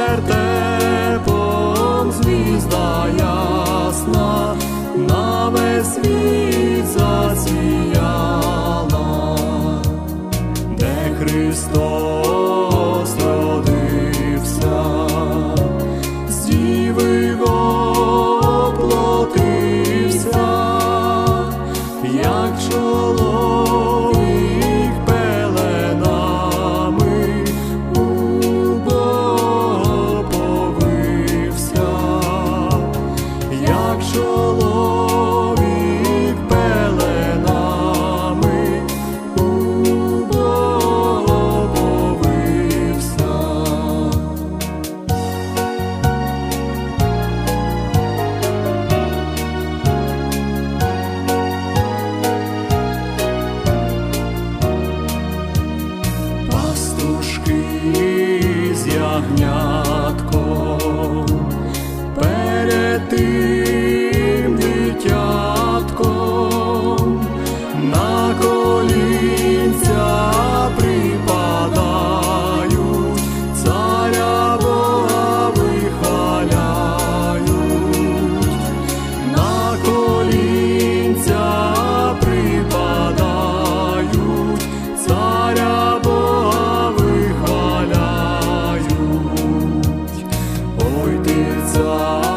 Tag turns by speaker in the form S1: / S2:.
S1: вертепом звізда ясна, на весь світ засіяла, де Христос. З 做